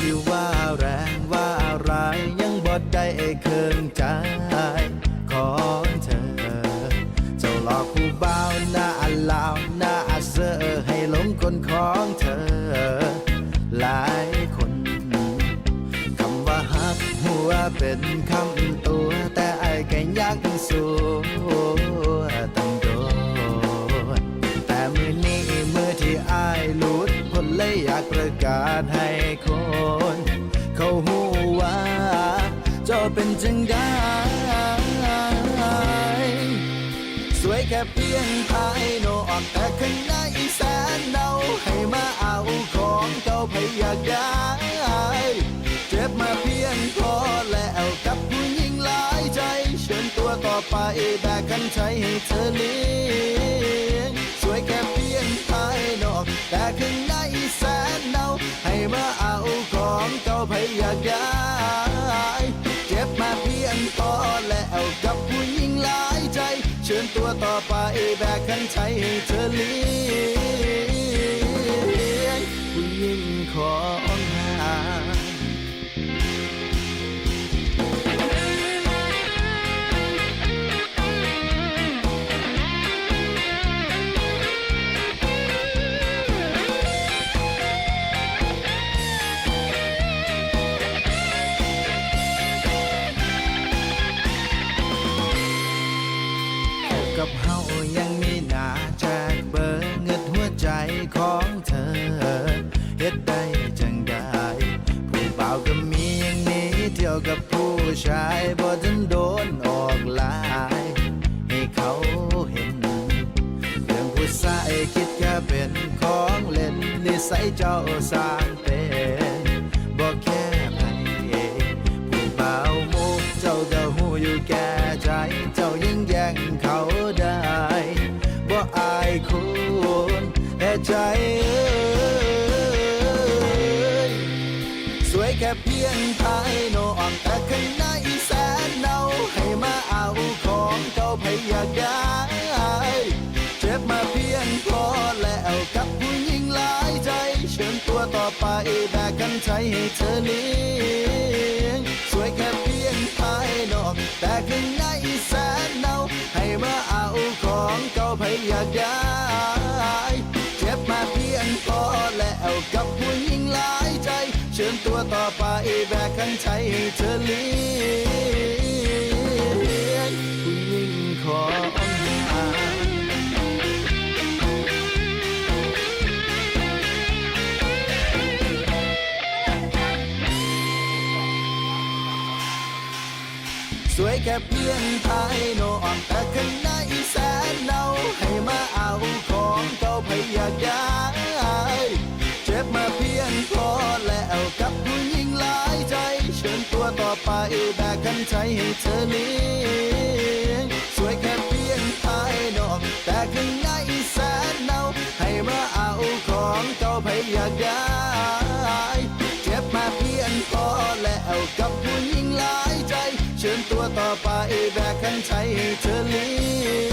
สิว่าแรงว่าอะไรายยังบดได้เคืองใจของเธอ เจ้าหลอกผู้บ่าวหน้าลาวหน้าเซอให้หลงคนของเธอ หลายคนคำว่าฮักหัวเป็นคำตัว แต่ไอ้ก็ยักสูตั้งโดแต่มือนี้มือที่อ้ายหลุดพ้นเลยอยากประกาศให้ จังได้ สวยแค่เพียงภายนอกแต่ข้างในแสนเนาให้มาเอาของเก่าพยากได้ เจ็บมาเพียงพอแล้วกับผู้หญิงหลายใจ เชิญตัวต่อไปแบกกันใช้ให้เธอเลี้ยงสวยแค่เพียงภายนอกแต่ข้างในแสนเนาให้มาเอาของเก่าพยากได้ เชิญตัวต่อไปแบกขันใช้ให้เธอเลี้ย กับเฮายังมีหน้าแจกเบอร์เงินหัวใจของเธอเฮ็ดได้จังได้ผู้บ่าวก็มีอย่างนี้เที่ยวกับผู้ชายบ่จนโดนออกลาย ให้เขาเห็นเรื่องผู้ชายคิดแค่เป็นของเล่นนิสัยเจ้าสร้างเป็น ใจสวยแค่เพียงภายนอกแต่ข้างในแสนเนาให้มาเอาของเก่าพยากได้เจ็บมาเพียงพอแล้วกับผู้หญิงหลายใจ เชิญตัวต่อไปแบกกันใช้ให้เธอเลี้ยงสวยแค่เพียงภายนอกแต่ข้างในแสนเนาให้มาเอาของเก่าพยากได้ พียงพอแล้วกับผู้หญิงหลายใจ เชิญตัวต่อไปแบกขันใช้ให้เธอเลี้ยงผู้หญิงของนาสวยแค่เพียงภายโนอกแต่ข้างในแสนเนาให้มาเอาของเก่าพยากได้ ต่อไปแบกกันใช้ให้เธอเลี้ยงสวยแค่เพียงภายนอก แต่ข้างในแสนเนาให้มาเอาของเก่าพยากได้เจ็บมาเพียงพอแล้วกับผู้หญิงหลายใจ เชิญตัวต่อไปแบกขันใช้ให้เธอเลี้ย